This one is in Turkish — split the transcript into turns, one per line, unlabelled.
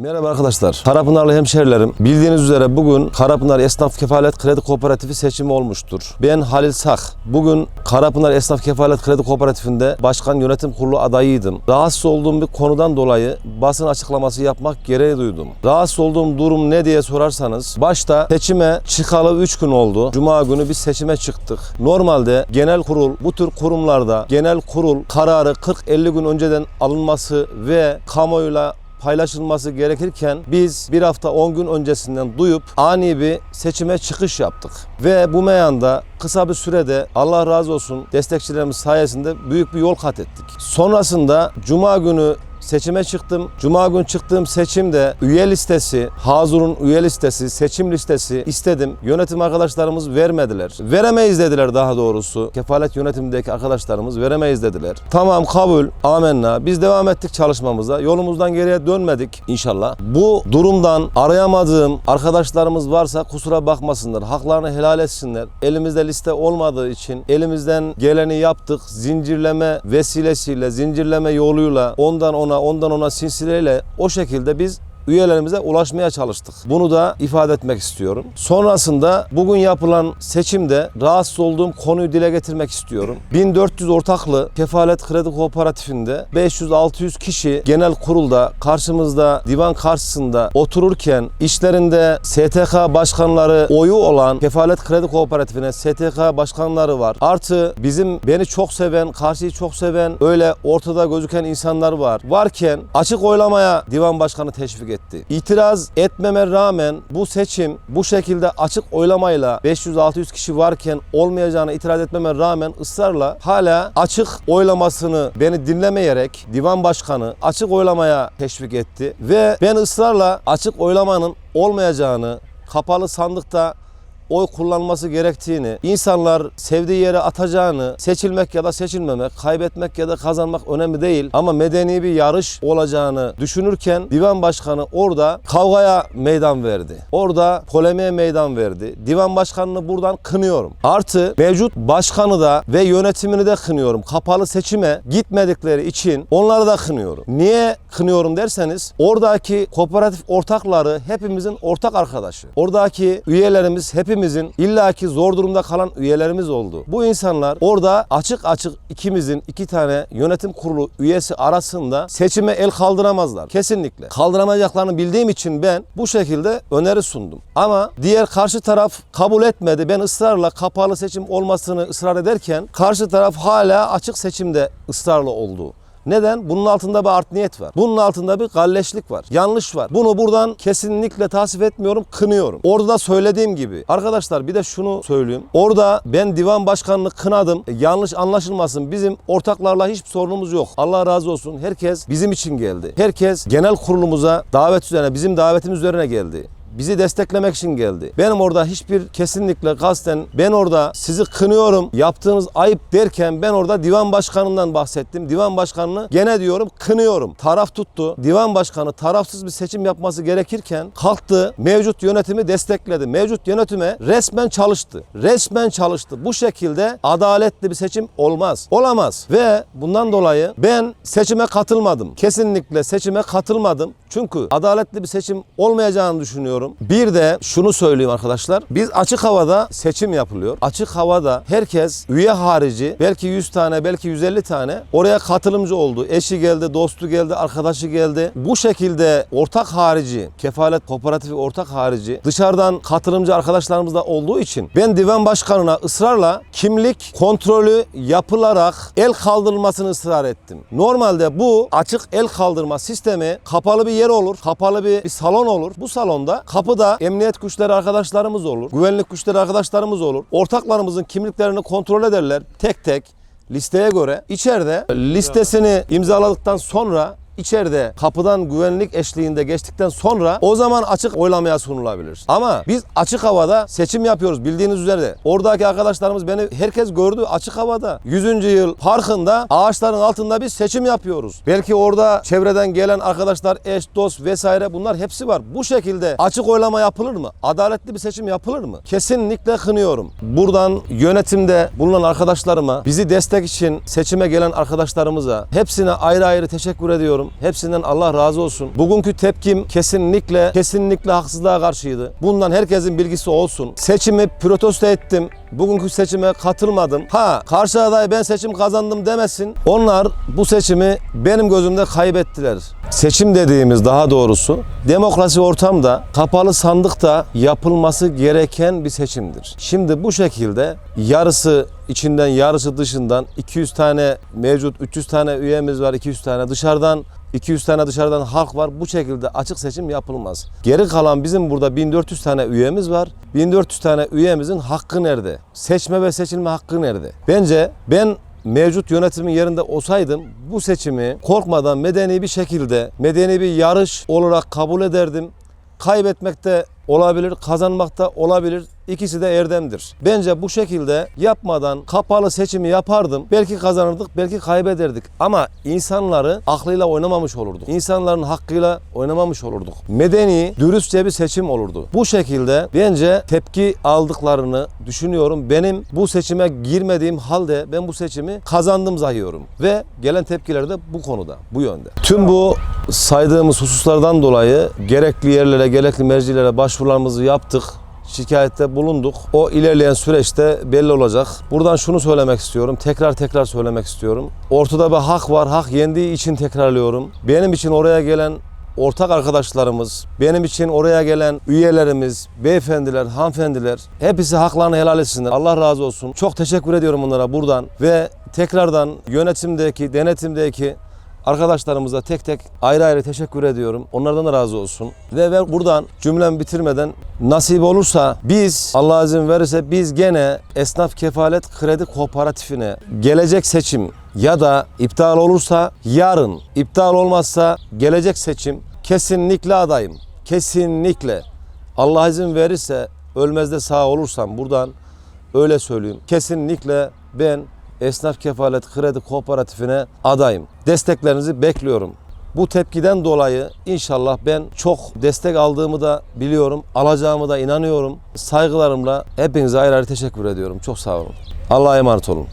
Merhaba arkadaşlar. Karapınarlı hemşerilerim. Bildiğiniz üzere bugün Karapınar Esnaf Kefalet Kredi Kooperatifi seçimi olmuştur. Ben Halil Sak. Bugün Karapınar Esnaf Kefalet Kredi Kooperatifinde başkan yönetim kurulu adayıydım. Rahatsız olduğum bir konudan dolayı basın açıklaması yapmak gereği duydum. Rahatsız olduğum durum ne diye sorarsanız başta seçime çıkalı 3 gün oldu. Cuma günü biz seçime çıktık. Normalde genel kurul bu tür kurumlarda genel kurul kararı 40-50 gün önceden alınması ve kamuoyuyla paylaşılması gerekirken biz bir hafta 10 gün öncesinden duyup ani bir seçime çıkış yaptık. Ve bu meyanda kısa bir sürede Allah razı olsun destekçilerimiz sayesinde büyük bir yol kat ettik. Sonrasında cuma günü seçime çıktım. Cuma gün çıktığım seçimde üye listesi, Hazur'un üye listesi, seçim listesi istedim. Yönetim arkadaşlarımız vermediler. Veremeyiz dediler daha doğrusu. Kefalet yönetimindeki arkadaşlarımız veremeyiz dediler. Tamam kabul, amenna. Biz devam ettik çalışmamıza. Yolumuzdan geriye dönmedik inşallah. Bu durumdan arayamadığım arkadaşlarımız varsa kusura bakmasınlar. Haklarını helal etsinler. Elimizde liste olmadığı için elimizden geleni yaptık. Zincirleme vesilesiyle, zincirleme yoluyla ondan ona ondan ona silsileyle o şekilde biz üyelerimize ulaşmaya çalıştık. Bunu da ifade etmek istiyorum. Sonrasında bugün yapılan seçimde rahatsız olduğum konuyu dile getirmek istiyorum. 1400 ortaklı kefalet kredi kooperatifinde 500-600 kişi genel kurulda karşımızda divan karşısında otururken işlerinde STK başkanları oyu olan kefalet kredi kooperatifine STK başkanları var. Artı bizim beni çok seven, karşıyı çok seven öyle ortada gözüken insanlar var. Varken açık oylamaya divan başkanı teşvik etti. İtiraz etmeme rağmen bu seçim bu şekilde açık oylamayla 500-600 kişi varken olmayacağını itiraz etmeme rağmen ısrarla hala açık oylamasını beni dinlemeyerek divan başkanı açık oylamaya teşvik etti ve ben ısrarla açık oylamanın olmayacağını kapalı sandıkta oy kullanması gerektiğini, insanlar sevdiği yere atacağını, seçilmek ya da seçilmemek, kaybetmek ya da kazanmak önemli değil ama medeni bir yarış olacağını düşünürken divan başkanı orada kavgaya meydan verdi. Orada polemiğe meydan verdi. Divan başkanını buradan kınıyorum. Artı mevcut başkanı da ve yönetimini de kınıyorum. Kapalı seçime gitmedikleri için onları da kınıyorum. Niye kınıyorum derseniz oradaki kooperatif ortakları hepimizin ortak arkadaşı. Oradaki üyelerimiz hepimizin illaki zor durumda kalan üyelerimiz oldu. Bu insanlar orada açık açık ikimizin iki tane yönetim kurulu üyesi arasında seçime el kaldıramazlar. Kesinlikle. Kaldıramayacaklarını bildiğim için ben bu şekilde öneri sundum. Ama diğer karşı taraf kabul etmedi. Ben ısrarla kapalı seçim olmasını ısrar ederken karşı taraf hala açık seçimde ısrarlı oldu. Neden? Bunun altında bir art niyet var. Bunun altında bir galleşlik var. Yanlış var. Bunu buradan kesinlikle tasvip etmiyorum, kınıyorum. Orada da söylediğim gibi. Arkadaşlar bir de şunu söyleyeyim. Orada ben divan başkanını kınadım. E, yanlış anlaşılmasın. Bizim ortaklarla hiçbir sorunumuz yok. Allah razı olsun. Herkes bizim için geldi. Herkes genel kurulumuza davet üzerine, bizim davetimiz üzerine geldi bizi desteklemek için geldi. Benim orada hiçbir kesinlikle kasten ben orada sizi kınıyorum yaptığınız ayıp derken ben orada divan başkanından bahsettim. Divan başkanını gene diyorum kınıyorum. Taraf tuttu. Divan başkanı tarafsız bir seçim yapması gerekirken kalktı mevcut yönetimi destekledi. Mevcut yönetime resmen çalıştı. Resmen çalıştı. Bu şekilde adaletli bir seçim olmaz. Olamaz. Ve bundan dolayı ben seçime katılmadım. Kesinlikle seçime katılmadım. Çünkü adaletli bir seçim olmayacağını düşünüyorum. Bir de şunu söyleyeyim arkadaşlar. Biz açık havada seçim yapılıyor. Açık havada herkes üye harici belki 100 tane belki 150 tane oraya katılımcı oldu. Eşi geldi, dostu geldi, arkadaşı geldi. Bu şekilde ortak harici, kefalet kooperatifi ortak harici dışarıdan katılımcı arkadaşlarımız da olduğu için ben divan başkanına ısrarla kimlik kontrolü yapılarak el kaldırılmasını ısrar ettim. Normalde bu açık el kaldırma sistemi kapalı bir yer olur, kapalı bir, bir salon olur. Bu salonda kapıda emniyet güçleri arkadaşlarımız olur, güvenlik güçleri arkadaşlarımız olur. Ortaklarımızın kimliklerini kontrol ederler tek tek listeye göre. İçeride listesini imzaladıktan sonra içeride kapıdan güvenlik eşliğinde geçtikten sonra o zaman açık oylamaya sunulabilir. Ama biz açık havada seçim yapıyoruz bildiğiniz üzere. Oradaki arkadaşlarımız beni herkes gördü açık havada. 100. yıl parkında ağaçların altında biz seçim yapıyoruz. Belki orada çevreden gelen arkadaşlar eş, dost vesaire bunlar hepsi var. Bu şekilde açık oylama yapılır mı? Adaletli bir seçim yapılır mı? Kesinlikle kınıyorum. Buradan yönetimde bulunan arkadaşlarıma, bizi destek için seçime gelen arkadaşlarımıza hepsine ayrı ayrı teşekkür ediyorum. Hepsinden Allah razı olsun. Bugünkü tepkim kesinlikle kesinlikle haksızlığa karşıydı. Bundan herkesin bilgisi olsun. Seçimi protesto ettim. Bugünkü seçime katılmadım. Ha karşı aday ben seçim kazandım demesin. Onlar bu seçimi benim gözümde kaybettiler. Seçim dediğimiz daha doğrusu demokrasi ortamda kapalı sandıkta yapılması gereken bir seçimdir. Şimdi bu şekilde yarısı içinden yarısı dışından 200 tane mevcut 300 tane üyemiz var 200 tane dışarıdan 200 tane dışarıdan halk var. Bu şekilde açık seçim yapılmaz. Geri kalan bizim burada 1400 tane üyemiz var. 1400 tane üyemizin hakkı nerede? Seçme ve seçilme hakkı nerede? Bence ben mevcut yönetimin yerinde olsaydım bu seçimi korkmadan medeni bir şekilde medeni bir yarış olarak kabul ederdim. Kaybetmekte olabilir, kazanmakta olabilir. İkisi de erdemdir. Bence bu şekilde yapmadan kapalı seçimi yapardım. Belki kazanırdık, belki kaybederdik. Ama insanları aklıyla oynamamış olurduk. İnsanların hakkıyla oynamamış olurduk. Medeni, dürüstçe bir seçim olurdu. Bu şekilde bence tepki aldıklarını düşünüyorum. Benim bu seçime girmediğim halde ben bu seçimi kazandım zannediyorum. Ve gelen tepkiler de bu konuda, bu yönde. Tüm bu saydığımız hususlardan dolayı gerekli yerlere, gerekli mercilere başvurularımızı yaptık şikayette bulunduk. O ilerleyen süreçte belli olacak. Buradan şunu söylemek istiyorum. Tekrar tekrar söylemek istiyorum. Ortada bir hak var. Hak yendiği için tekrarlıyorum. Benim için oraya gelen ortak arkadaşlarımız, benim için oraya gelen üyelerimiz, beyefendiler, hanımefendiler hepsi haklarını helal etsinler. Allah razı olsun. Çok teşekkür ediyorum onlara buradan ve tekrardan yönetimdeki, denetimdeki Arkadaşlarımıza tek tek ayrı ayrı teşekkür ediyorum. Onlardan da razı olsun. Ve ben buradan cümlemi bitirmeden nasip olursa biz Allah izin verirse biz gene esnaf kefalet kredi kooperatifine gelecek seçim ya da iptal olursa yarın iptal olmazsa gelecek seçim kesinlikle adayım. Kesinlikle. Allah izin verirse ölmez de sağ olursam buradan öyle söyleyeyim. Kesinlikle ben Esnaf Kefalet Kredi Kooperatifine adayım. Desteklerinizi bekliyorum. Bu tepkiden dolayı inşallah ben çok destek aldığımı da biliyorum. Alacağımı da inanıyorum. Saygılarımla hepinize ayrı ayrı teşekkür ediyorum. Çok sağ olun. Allah'a emanet olun.